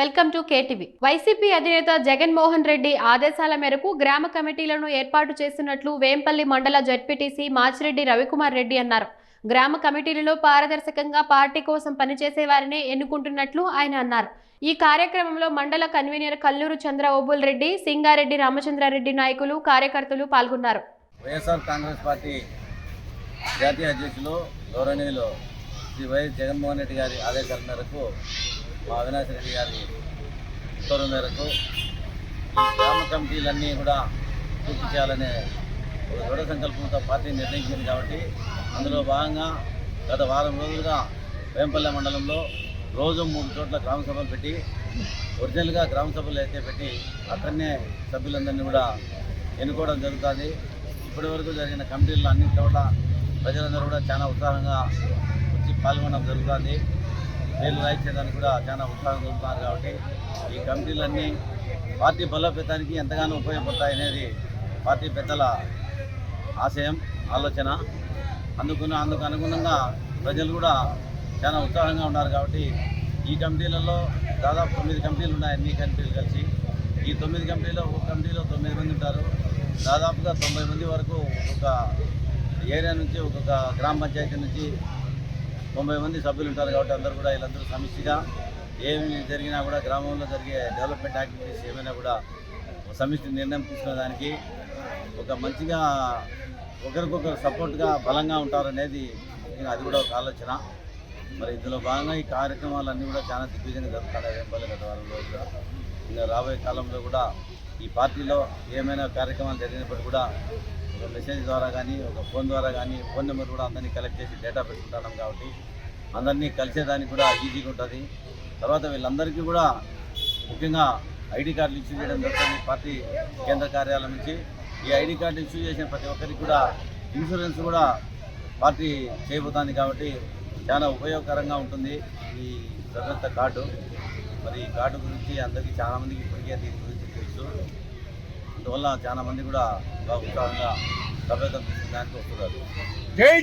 Welcome to KTV. YCP అధినేత జగన్మోహన్ రెడ్డి ఆదేశాల మేరకు గ్రామ కమిటీలను ఏర్పాటు చేస్తున్నట్లు వేంపల్లి మండల జడ్పీటీసీ మాచిరెడ్డి రవికుమార్ రెడ్డి అన్నారు. గ్రామ కమిటీలలో పారదర్శకంగా పార్టీ కోసం పనిచేసే వారినే ఎన్నుకుంటున్నట్లు ఆయన అన్నారు. ఈ కార్యక్రమంలో మండల కన్వీనర్ కల్లూరు చంద్ర ఓబుల్ రెడ్డి సింగారెడ్డి రామచంద్రారెడ్డి నాయకులు కార్యకర్తలు పాల్గొన్నారు. వైఎస్ఆర్ కాంగ్రెస్ పార్టీ జాతీయ అధ్యక్షులు గౌరవనీయులు శ్రీ వైఎస్ జగన్మోహన్ రెడ్డి గారి ఆదేశాల మేరకు మా అవినాష్ రెడ్డి గారి ఉత్తర్వు మేరకు ఈ గ్రామ కమిటీలన్నీ కూడా పూర్తి చేయాలనే ఒక దృఢ సంకల్పంతో పార్టీ నిర్ణయించింది కాబట్టి అందులో భాగంగా గత వారం రోజులుగా వేంపల్లె మండలంలో రోజు మూడు చోట్ల గ్రామ సభలు పెట్టి ఒరిజినల్గా గ్రామ సభలు అయితే పెట్టి అక్కడనే సభ్యులందరినీ కూడా ఎన్నుకోవడం జరుగుతుంది. ఇప్పటి వరకు జరిగిన కమిటీల్లో అన్నింటిలో కూడా ప్రజలందరూ కూడా చాలా ఉత్సాహంగా వచ్చి పాల్గొనడం జరుగుతుంది. రైలు రాయించేదానికి కూడా చాలా ఉత్సాహం చూపుతున్నారు కాబట్టి ఈ కమిటీలన్నీ పార్టీ బలోపేతానికి ఎంతగానో ఉపయోగపడతాయి అనేది పార్టీ పెద్దల ఆశయం ఆలోచన. అందుకున్న అందుకు అనుగుణంగా ప్రజలు కూడా చాలా ఉత్సాహంగా ఉన్నారు కాబట్టి ఈ కమిటీలలో దాదాపు తొమ్మిది కమిటీలు ఉన్నాయి అన్ని కమిటీలు కలిసి. ఈ తొమ్మిది కమిటీలో ఒక కమిటీలో తొమ్మిది మంది ఉంటారు. దాదాపుగా తొంభై మంది వరకు ఒక ఏరియా నుంచి ఒక్కొక్క గ్రామ పంచాయతీ నుంచి తొంభై మంది సభ్యులు ఉంటారు కాబట్టి అందరూ కూడా వీళ్ళందరూ సమిష్టిగా ఏమి జరిగినా కూడా గ్రామంలో జరిగే డెవలప్మెంట్ యాక్టివిటీస్ ఏమైనా కూడా ఒక సమిష్టి నిర్ణయం తీసుకునేదానికి ఒక మంచిగా ఒకరికొకరు సపోర్ట్గా బలంగా ఉంటారనేది అది కూడా ఒక ఆలోచన. మరి ఇందులో భాగంగా ఈ కార్యక్రమాలన్నీ కూడా చాలా దిగ్విజయంగా జరుగుతాయి వెంపల్లి గత వారం రోజుగా ఇంకా రాబోయే కాలంలో కూడా ఈ పార్టీలో ఏమైనా కార్యక్రమాలు జరిగినప్పుడు కూడా మెసేజ్ ద్వారా కానీ ఒక ఫోన్ ద్వారా కానీ ఫోన్ నెంబర్ కూడా అందరినీ కలెక్ట్ చేసి డేటా పెట్టుకుంటాం కాబట్టి అందరినీ కలిసేదానికి కూడా ఈజీగా ఉంటుంది. తర్వాత వీళ్ళందరికీ కూడా ముఖ్యంగా ఐడి కార్డులు ఇష్యూ చేయడం జరుగుతుంది. పార్టీ కేంద్ర కార్యాలయం నుంచి ఈ ఐడి కార్డు ఇష్యూ చేసిన ప్రతి ఒక్కరికి కూడా ఇన్సూరెన్స్ కూడా పార్టీ చేయబోతుంది కాబట్టి చాలా ఉపయోగకరంగా ఉంటుంది ఈ సదస్త కార్డు. మరి ఈ కార్డు గురించి అందరికీ చాలామందికి ఇప్పటికే దీని గురించి తెలుసు. అందువల్ల చాలా మంది కూడా బాగా ఉత్సాహంగా సభ్యత్వం తీసుకోవడానికి వస్తున్నారు.